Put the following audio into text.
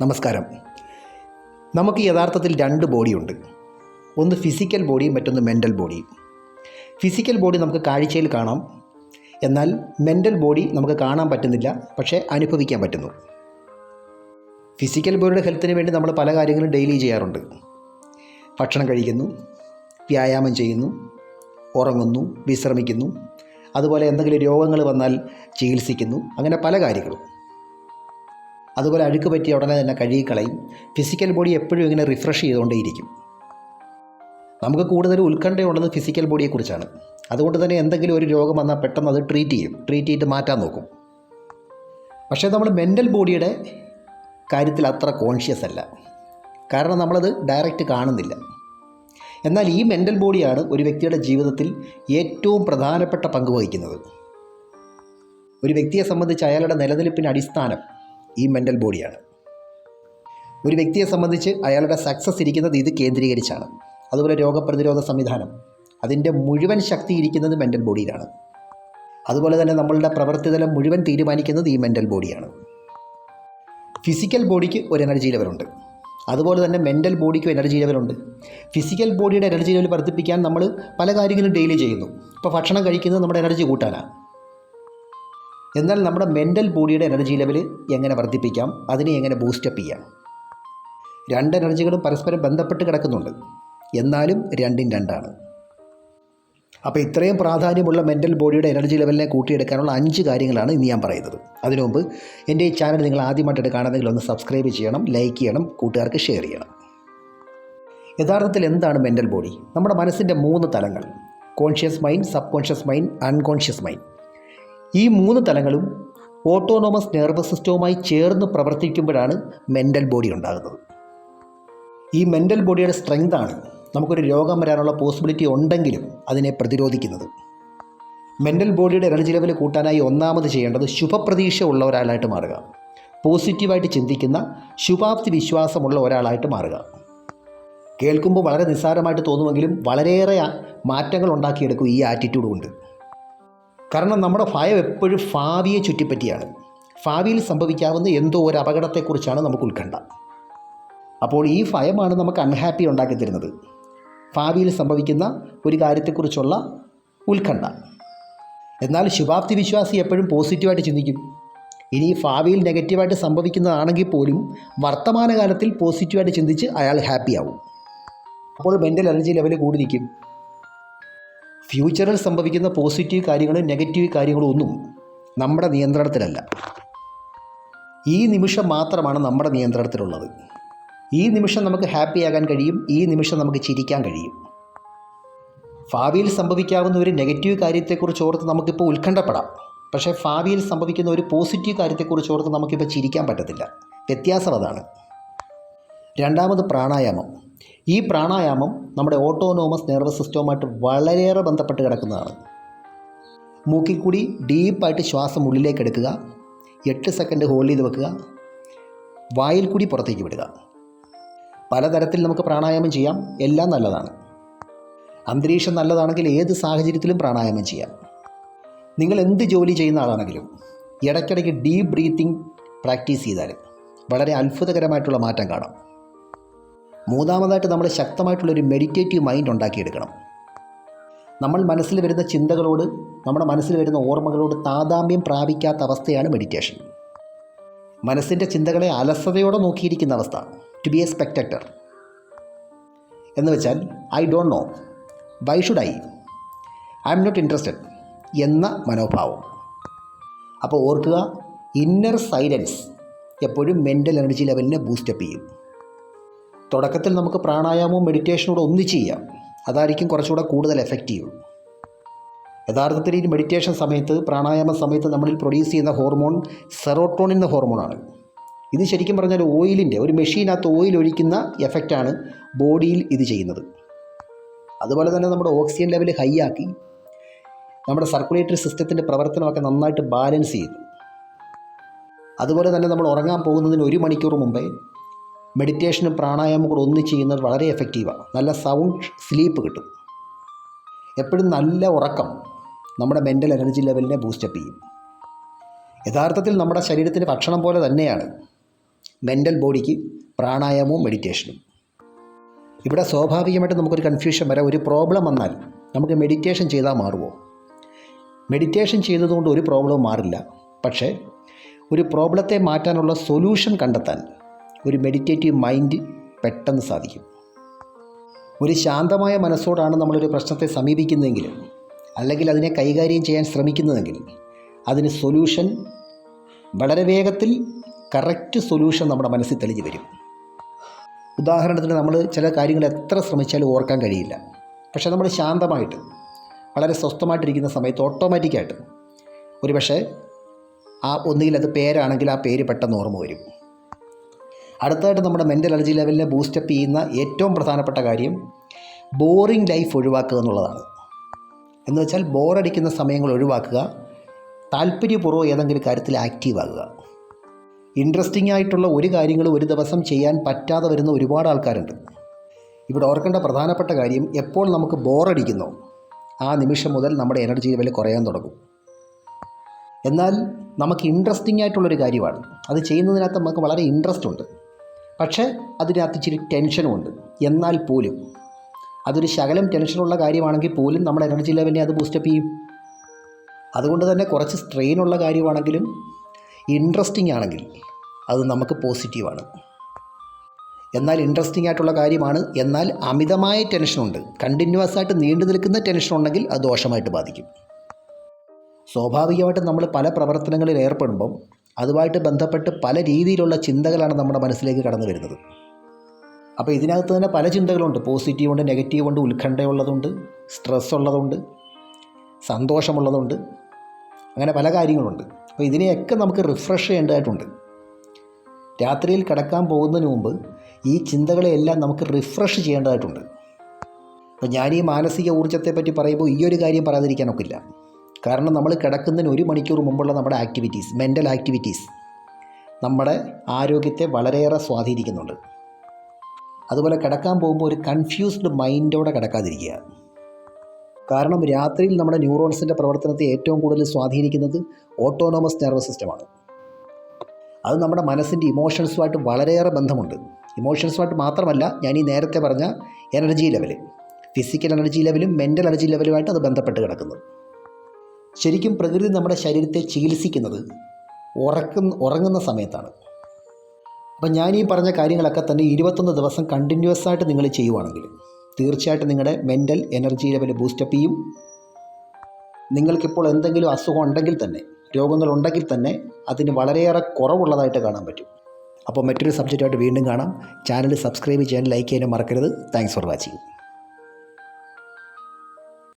നമസ്കാരം. നമുക്ക് യഥാർത്ഥത്തിൽ രണ്ട് ബോഡിയുണ്ട് ഒന്ന് ഫിസിക്കൽ ബോഡി മറ്റൊന്ന് മെന്റൽ ബോഡി ഫിസിക്കൽ ബോഡി നമുക്ക് കാഴ്ചയിൽ കാണാം. എന്നാൽ മെന്റൽ ബോഡി നമുക്ക് കാണാൻ പറ്റുന്നില്ല പക്ഷേ അനുഭവിക്കാൻ പറ്റുന്നു. ഫിസിക്കൽ ബോഡിയുടെ ഹെൽത്തിന് വേണ്ടി നമ്മൾ പല കാര്യങ്ങളും ഡെയിലി ചെയ്യാറുണ്ട്. ഭക്ഷണം കഴിക്കുന്നു വ്യായാമം ചെയ്യുന്നു ഉറങ്ങുന്നു വിശ്രമിക്കുന്നു അതുപോലെ എന്തെങ്കിലും രോഗങ്ങൾ വന്നാൽ ചികിത്സിക്കുന്നു അങ്ങനെ പല കാര്യങ്ങളും. അതുപോലെ അഴുക്ക് പറ്റിയ ഉടനെ തന്നെ കഴുകിക്കളയും. ഫിസിക്കൽ ബോഡി എപ്പോഴും ഇങ്ങനെ റിഫ്രഷ് ചെയ്തുകൊണ്ടേയിരിക്കും. നമുക്ക് കൂടുതൽ ഉത്കണ്ഠയുള്ളത് ഫിസിക്കൽ ബോഡിയെക്കുറിച്ചാണ് അതുകൊണ്ട് തന്നെ എന്തെങ്കിലും ഒരു രോഗം വന്നാൽ പെട്ടെന്ന് അത് ട്രീറ്റ് ചെയ്യും. ട്രീറ്റ് ചെയ്തിട്ട് മാറ്റാൻ നോക്കും. പക്ഷേ നമ്മൾ മെന്റൽ ബോഡിയുടെ കാര്യത്തിൽ അത്ര കോൺഷ്യസ് അല്ല. കാരണം നമ്മളത് ഡയറക്റ്റ് കാണുന്നില്ല. എന്നാൽ ഈ മെന്റൽ ബോഡിയാണ് ഒരു വ്യക്തിയുടെ ജീവിതത്തിൽ ഏറ്റവും പ്രധാനപ്പെട്ട പങ്ക് വഹിക്കുന്നത്. ഒരു വ്യക്തിയെ സംബന്ധിച്ച് അയാളുടെ നിലനിൽപ്പിന് അടിസ്ഥാനം ഈ മെന്റൽ ബോഡിയാണ് ഒരു വ്യക്തിയെ സംബന്ധിച്ച് അയാളുടെ സക്സസ് ഇരിക്കുന്നത് ഇത് കേന്ദ്രീകരിച്ചാണ്. അതുപോലെ രോഗപ്രതിരോധ സംവിധാനം. അതിന്റെ മുഴുവൻ ശക്തി ഇരിക്കുന്നത് മെന്റൽ ബോഡിയിലാണ് അതുപോലെ തന്നെ നമ്മളുടെ പ്രവൃത്തിതലം മുഴുവൻ തീരുമാനിക്കുന്നത് ഈ മെന്റൽ ബോഡിയാണ് ഫിസിക്കൽ ബോഡിക്ക് ഒരു എനർജി ലെവലുണ്ട് അതുപോലെ തന്നെ മെന്റൽ ബോഡിക്കും എനർജി ലെവലുണ്ട് ഫിസിക്കൽ ബോഡിയുടെ എനർജി ലെവൽ വർദ്ധിപ്പിക്കാൻ നമ്മൾ പല കാര്യങ്ങളും ഡെയിലി ചെയ്യുന്നു. ഇപ്പോൾ ഭക്ഷണം കഴിക്കുന്നത് നമ്മുടെ എനർജി കൂട്ടാനാണ് എന്നാൽ നമ്മുടെ മെന്റൽ ബോഡിയുടെ എനർജി ലെവൽ എങ്ങനെ വർദ്ധിപ്പിക്കാം? അതിനെ എങ്ങനെ ബൂസ്റ്റപ്പ് ചെയ്യാം? രണ്ട് എനർജികളും പരസ്പരം ബന്ധപ്പെട്ട് കിടക്കുന്നുണ്ട്. എന്നാലും രണ്ടും രണ്ടാണ്. അപ്പോൾ ഇത്രയും പ്രാധാന്യമുള്ള മെന്റൽ ബോഡിയുടെ എനർജി ലെവലിനെ കൂട്ടിയെടുക്കാനുള്ള അഞ്ച് കാര്യങ്ങളാണ് ഇന്ന് ഞാൻ പറയുന്നത്. അതിനു മുമ്പ് എന്റെ ഈ ചാനൽ നിങ്ങൾ ആദ്യമായിട്ട് കാണുന്നെങ്കിൽ ഒന്ന് സബ്സ്ക്രൈബ് ചെയ്യണം ലൈക്ക് ചെയ്യണം കൂട്ടുകാർക്ക് ഷെയർ ചെയ്യണം. യഥാർത്ഥത്തിൽ എന്താണ് മെന്റൽ ബോഡി നമ്മുടെ മനസ്സിന്റെ മൂന്ന് തലങ്ങൾ. Conscious mind subconscious mind unconscious mind ഈ മൂന്ന് തലങ്ങളും ഓട്ടോണോമസ് നെർവസ് സിസ്റ്റവുമായി ചേർന്ന് പ്രവർത്തിക്കുമ്പോഴാണ് മെന്റൽ ബോഡി ഉണ്ടാകുന്നത്. ഈ മെന്റൽ ബോഡിയുടെ സ്ട്രെങ്താണ് നമുക്കൊരു രോഗം വരാനുള്ള പോസിബിലിറ്റി ഉണ്ടെങ്കിലും അതിനെ പ്രതിരോധിക്കുന്നത്. മെന്റൽ ബോഡിയുടെ എനർജി ലെവൽ കൂട്ടാനായി ഒന്നാമത് ചെയ്യേണ്ടത് ശുഭപ്രതീക്ഷ ഉള്ള ഒരാളായിട്ട് മാറുക. പോസിറ്റീവായിട്ട് ചിന്തിക്കുന്ന ശുഭാപ്തി വിശ്വാസമുള്ള ഒരാളായിട്ട് മാറുക. കേൾക്കുമ്പോൾ വളരെ നിസ്സാരമായിട്ട് തോന്നുമെങ്കിലും വളരെയേറെ മാറ്റങ്ങൾ ഉണ്ടാക്കിയെടുക്കും ഈ ആറ്റിറ്റ്യൂഡ് കൊണ്ട്. കാരണം നമ്മുടെ ഭയം എപ്പോഴും ഭാവിയെ ചുറ്റിപ്പറ്റിയാണ്. ഭാവിയിൽ സംഭവിക്കാവുന്ന എന്തോ ഒരു അപകടത്തെക്കുറിച്ചാണ് നമുക്ക് ഉത്കണ്ഠ. അപ്പോൾ ഈ ഭയമാണ് നമുക്ക് അൺഹാപ്പി ഉണ്ടാക്കി തരുന്നത്. ഭാവിയിൽ സംഭവിക്കുന്ന ഒരു കാര്യത്തെക്കുറിച്ചുള്ള ഉത്കണ്ഠ. എന്നാൽ ശുഭാപ്തി വിശ്വാസി എപ്പോഴും പോസിറ്റീവായിട്ട് ചിന്തിക്കും. ഇനി ഭാവിയിൽ നെഗറ്റീവായിട്ട് സംഭവിക്കുന്നതാണെങ്കിൽ പോലും വർത്തമാനകാലത്തിൽ പോസിറ്റീവായിട്ട് ചിന്തിച്ച് അയാൾ ഹാപ്പിയാവും അപ്പോൾ മെന്റൽ എനർജി ലെവൽ കൂടി നിൽക്കും. ഫ്യൂച്ചറിൽ സംഭവിക്കുന്ന പോസിറ്റീവ് കാര്യങ്ങളും നെഗറ്റീവ് കാര്യങ്ങളും ഒന്നും നമ്മുടെ നിയന്ത്രണത്തിലല്ല. ഈ നിമിഷം മാത്രമാണ് നമ്മുടെ നിയന്ത്രണത്തിലുള്ളത്. ഈ നിമിഷം നമുക്ക് ഹാപ്പി ആകാൻ കഴിയും ഈ നിമിഷം നമുക്ക് ചിരിക്കാൻ കഴിയും. ഭാവിയിൽ സംഭവിക്കാവുന്ന ഒരു നെഗറ്റീവ് കാര്യത്തെക്കുറിച്ച് ഓർത്ത് നമുക്കിപ്പോൾ ഉത്കണ്ഠപ്പെടാം. പക്ഷേ ഭാവിയിൽ സംഭവിക്കുന്ന ഒരു പോസിറ്റീവ് കാര്യത്തെക്കുറിച്ച് ഓർത്ത് നമുക്കിപ്പോൾ ചിരിക്കാൻ പറ്റത്തില്ല. വ്യത്യാസം അതാണ്. രണ്ടാമത് പ്രാണായാമം. ഈ പ്രാണായാമം നമ്മുടെ ഓട്ടോനോമസ് നെർവസ് സിസ്റ്റവുമായിട്ട് വളരെയേറെ ബന്ധപ്പെട്ട് കിടക്കുന്നതാണ്. മൂക്കിൽ കൂടി ഡീപ്പായിട്ട് ശ്വാസം ഉള്ളിലേക്ക് എടുക്കുക എട്ട് സെക്കൻഡ് ഹോൾഡ് ചെയ്ത് വെക്കുക വായിൽ കൂടി പുറത്തേക്ക് വിടുക. പലതരത്തിൽ നമുക്ക് പ്രാണായാമം ചെയ്യാം എല്ലാം നല്ലതാണ്. അന്തരീക്ഷം നല്ലതാണെങ്കിൽ ഏത് സാഹചര്യത്തിലും പ്രാണായാമം ചെയ്യാം. നിങ്ങൾ എന്ത് ജോലി ചെയ്യുന്ന ആളാണെങ്കിലും ഇടയ്ക്കിടയ്ക്ക് ഡീപ്പ് ബ്രീത്തിങ് പ്രാക്ടീസ് ചെയ്താൽ വളരെ അത്ഭുതകരമായിട്ടുള്ള മാറ്റം കാണാം. മൂന്നാമതായിട്ട് നമ്മൾ ശക്തമായിട്ടുള്ളൊരു മെഡിറ്റേറ്റീവ് മൈൻഡ് ഉണ്ടാക്കിയെടുക്കണം. നമ്മൾ മനസ്സിൽ വരുന്ന ചിന്തകളോട് നമ്മുടെ മനസ്സിൽ വരുന്ന ഓർമ്മകളോട് താതാമ്യം പ്രാപിക്കാത്ത അവസ്ഥയാണ് മെഡിറ്റേഷൻ മനസ്സിന്റെ ചിന്തകളെ അലസതയോടെ നോക്കിയിരിക്കുന്ന അവസ്ഥ ടു ബി എ സ്പെക്ടക്ടർ എന്ന് വെച്ചാൽ I don't know why should I I am not interested എന്ന മനോഭാവം. അപ്പോൾ ഓർക്കുക ഇന്നർ സൈലൻസ് എപ്പോഴും മെന്റൽ എനർജി ലെവലിനെ ബൂസ്റ്റപ്പ് ചെയ്യും. തുടക്കത്തിൽ നമുക്ക് പ്രാണായാമവും മെഡിറ്റേഷനോട് ഒന്നിച്ച് ചെയ്യാം. അതായിരിക്കും കുറച്ചുകൂടെ കൂടുതൽ എഫക്റ്റീവ് യഥാർത്ഥത്തിൽ ഈ മെഡിറ്റേഷൻ സമയത്ത് പ്രാണായാമ സമയത്ത് നമ്മളിൽ പ്രൊഡ്യൂസ് ചെയ്യുന്ന ഹോർമോൺ സെറോട്ടോണിൻ എന്ന ഹോർമോണാണ് ഇത് ശരിക്കും പറഞ്ഞാൽ ഓയിലിന്റെ ഒരു മെഷീനകത്ത് ഓയിൽ ഒഴിക്കുന്ന എഫക്റ്റാണ് ബോഡിയിൽ ഇത് ചെയ്യുന്നത്. അതുപോലെ തന്നെ നമ്മുടെ ഓക്സിജൻ ലെവൽ ഹൈ ആക്കി നമ്മുടെ സർക്കുലേറ്ററി സിസ്റ്റത്തിന്റെ പ്രവർത്തനമൊക്കെ നന്നായിട്ട് ബാലൻസ് ചെയ്തു അതുപോലെ തന്നെ നമ്മൾ ഉറങ്ങാൻ പോകുന്നതിന് ഒരു മണിക്കൂർ മുമ്പേ മെഡിറ്റേഷനും പ്രാണായാമം കൂടെ ഒന്ന് ചെയ്യുന്നത് വളരെ എഫക്റ്റീവാണ് നല്ല സൗണ്ട് സ്ലീപ്പ് കിട്ടും. എപ്പോഴും നല്ല ഉറക്കം നമ്മുടെ മെന്റൽ എനർജി ലെവലിനെ ബൂസ്റ്റപ്പ് ചെയ്യും. യഥാർത്ഥത്തിൽ നമ്മുടെ ശരീരത്തിന് ഭക്ഷണം പോലെ തന്നെയാണ് മെന്റൽ ബോഡിക്ക് പ്രാണായാമവും മെഡിറ്റേഷനും ഇവിടെ സ്വാഭാവികമായിട്ട് നമുക്കൊരു കൺഫ്യൂഷൻ വരാം. ഒരു പ്രോബ്ലം വന്നാൽ നമുക്ക് മെഡിറ്റേഷൻ ചെയ്താൽ മാറുമോ? മെഡിറ്റേഷൻ ചെയ്തതുകൊണ്ട് ഒരു പ്രോബ്ലവും മാറില്ല. പക്ഷേ ഒരു പ്രോബ്ലത്തെ മാറ്റാനുള്ള സൊല്യൂഷൻ കണ്ടെത്താൻ ഒരു മെഡിറ്റേറ്റീവ് മൈൻഡ് പെട്ടെന്ന് സാധിക്കും. ഒരു ശാന്തമായ മനസ്സോടാണ് നമ്മളൊരു പ്രശ്നത്തെ സമീപിക്കുന്നതെങ്കിൽ അല്ലെങ്കിൽ അതിനെ കൈകാര്യം ചെയ്യാൻ ശ്രമിക്കുന്നതെങ്കിൽ അതിന് സൊല്യൂഷൻ വളരെ വേഗത്തിൽ കറക്റ്റ് സൊല്യൂഷൻ നമ്മുടെ മനസ്സിൽ തെളിഞ്ഞു വരും. ഉദാഹരണത്തിന് നമ്മൾ ചില കാര്യങ്ങൾ എത്ര ശ്രമിച്ചാലും ഓർക്കാൻ കഴിയില്ല. പക്ഷേ നമ്മൾ ശാന്തമായിട്ട് വളരെ സ്വസ്ഥമായിട്ടിരിക്കുന്ന സമയത്ത് ഓട്ടോമാറ്റിക്കായിട്ട് ഒരു പക്ഷേ ആ ഒന്നുകിൽ അത് പേരാണെങ്കിൽ ആ പേര് പെട്ടെന്ന് ഓർമ്മ വരും. അടുത്തതായിട്ട് നമ്മുടെ മെന്റൽ എനർജി ലെവലിനെ ബൂസ്റ്റപ്പ് ചെയ്യുന്ന ഏറ്റവും പ്രധാനപ്പെട്ട കാര്യം ബോറിംഗ് ലൈഫ് ഒഴിവാക്കുക എന്നുള്ളതാണ്. എന്ന് വെച്ചാൽ ബോറടിക്കുന്ന സമയങ്ങൾ ഒഴിവാക്കുക താല്പര്യപൂർവം ഏതെങ്കിലും കാര്യത്തിൽ ആക്റ്റീവ് ആകുക. ഇൻട്രസ്റ്റിംഗ് ആയിട്ടുള്ള ഒരു കാര്യങ്ങളും ഒരു ദിവസം ചെയ്യാൻ പറ്റാതെ വരുന്ന ഒരുപാട് ആൾക്കാരുണ്ട്. ഇവിടെ ഓർക്കേണ്ട പ്രധാനപ്പെട്ട കാര്യം എപ്പോൾ നമുക്ക് ബോറടിക്കുന്നു ആ നിമിഷം മുതൽ നമ്മുടെ എനർജി ലെവൽ കുറയാൻ തുടങ്ങും. എന്നാൽ നമുക്ക് ഇൻട്രസ്റ്റിംഗ് ആയിട്ടുള്ളൊരു കാര്യമാണ്. അത് ചെയ്യുന്നതിനകത്ത് നമുക്ക് വളരെ ഇൻട്രസ്റ്റ് ഉണ്ട്. പക്ഷേ അതിനകത്ത് ഇച്ചിരി ടെൻഷനുമുണ്ട്. എന്നാൽ പോലും അതൊരു ശകലം ടെൻഷനുള്ള കാര്യമാണെങ്കിൽ പോലും നമ്മുടെ എനർജി ലെവലിനെ അത് ബൂസ്റ്റപ്പ് ചെയ്യും. അതുകൊണ്ട് തന്നെ കുറച്ച് സ്ട്രെയിനുള്ള കാര്യമാണെങ്കിലും ഇൻട്രസ്റ്റിംഗ് ആണെങ്കിൽ അത് നമുക്ക് പോസിറ്റീവാണ് എന്നാൽ ഇൻട്രസ്റ്റിംഗ് ആയിട്ടുള്ള കാര്യമാണ്. എന്നാൽ അമിതമായ ടെൻഷനുണ്ട്. കണ്ടിന്യൂസ് ആയിട്ട് നീണ്ടു നിൽക്കുന്ന ടെൻഷൻ ഉണ്ടെങ്കിൽ അത് ദോഷമായിട്ട് ബാധിക്കും. സ്വാഭാവികമായിട്ടും നമ്മൾ പല പ്രവർത്തനങ്ങളിൽ ഏർപ്പെടുമ്പം അതുമായിട്ട് ബന്ധപ്പെട്ട് പല രീതിയിലുള്ള ചിന്തകളാണ് നമ്മുടെ മനസ്സിലേക്ക് കടന്നു വരുന്നത്. അപ്പോൾ ഇതിനകത്ത് തന്നെ പല ചിന്തകളുണ്ട്. പോസിറ്റീവുണ്ട് നെഗറ്റീവുണ്ട് ഉത്കണ്ഠയുള്ളതുണ്ട് സ്ട്രെസ് ഉള്ളതുണ്ട് സന്തോഷമുള്ളതുണ്ട് അങ്ങനെ പല കാര്യങ്ങളുണ്ട്. അപ്പോൾ ഇതിനെയൊക്കെ നമുക്ക് റിഫ്രഷ് ചെയ്യേണ്ടതായിട്ടുണ്ട്. രാത്രിയിൽ കിടക്കാൻ പോകുന്നതിന് മുമ്പ് ഈ ചിന്തകളെയെല്ലാം നമുക്ക് റിഫ്രഷ് ചെയ്യേണ്ടതായിട്ടുണ്ട്. അപ്പോൾ ഞാൻ ഈ മാനസിക ഊർജത്തെ പറ്റി പറയുമ്പോൾ ഈ ഒരു കാര്യം പറയാതിരിക്കാനൊക്കില്ല. കാരണം നമ്മൾ കിടക്കുന്നതിന് ഒരു മണിക്കൂർ മുമ്പുള്ള നമ്മുടെ ആക്ടിവിറ്റീസ് മെന്റൽ ആക്ടിവിറ്റീസ് നമ്മുടെ ആരോഗ്യത്തെ വളരെയേറെ സ്വാധീനിക്കുന്നുണ്ട്. അതുപോലെ കിടക്കാൻ പോകുമ്പോൾ ഒരു കൺഫ്യൂസ്ഡ് മൈൻഡോടെ കിടക്കാതിരിക്കുക. കാരണം രാത്രിയിൽ നമ്മുടെ ന്യൂറോൺസിന്റെ പ്രവർത്തനത്തെ ഏറ്റവും കൂടുതൽ സ്വാധീനിക്കുന്നത് ഓട്ടോണോമസ് നെർവസ് സിസ്റ്റമാണ് അത് നമ്മുടെ മനസ്സിന്റെ ഇമോഷൻസുമായിട്ട് വളരെയേറെ ബന്ധമുണ്ട്. ഇമോഷൻസുമായിട്ട് മാത്രമല്ല ഞാൻ ഈ നേരത്തെ പറഞ്ഞ എനർജി ലെവൽ ഫിസിക്കൽ എനർജി ലെവലും മെന്റൽ എനർജി ലെവലുമായിട്ട് അത് ബന്ധപ്പെട്ട് കിടക്കുന്നു. ശരിക്കും പ്രകൃതി നമ്മുടെ ശരീരത്തെ ചികിത്സിക്കുന്നത് ഉറക്കുന്ന ഉറങ്ങുന്ന സമയത്താണ്. അപ്പം ഞാൻ ഈ പറഞ്ഞ കാര്യങ്ങളൊക്കെ തന്നെ ഇരുപത്തൊന്ന് ദിവസം കണ്ടിന്യൂസ് ആയിട്ട് നിങ്ങൾ ചെയ്യുവാണെങ്കിൽ തീർച്ചയായിട്ടും നിങ്ങളുടെ മെന്റൽ എനർജി ലെവൽ ബൂസ്റ്റപ്പ് ചെയ്യും. നിങ്ങൾക്കിപ്പോൾ എന്തെങ്കിലും അസുഖം ഉണ്ടെങ്കിൽ തന്നെ രോഗങ്ങളുണ്ടെങ്കിൽ തന്നെ അതിന് വളരെയേറെ കുറവുള്ളതായിട്ട് കാണാൻ പറ്റും. അപ്പോൾ മറ്റൊരു സബ്ജക്റ്റായിട്ട് വീണ്ടും കാണാം. ചാനൽ സബ്സ്ക്രൈബ് ചെയ്യാൻ ലൈക്ക് ചെയ്യാനും മറക്കരുത്. Thanks for watching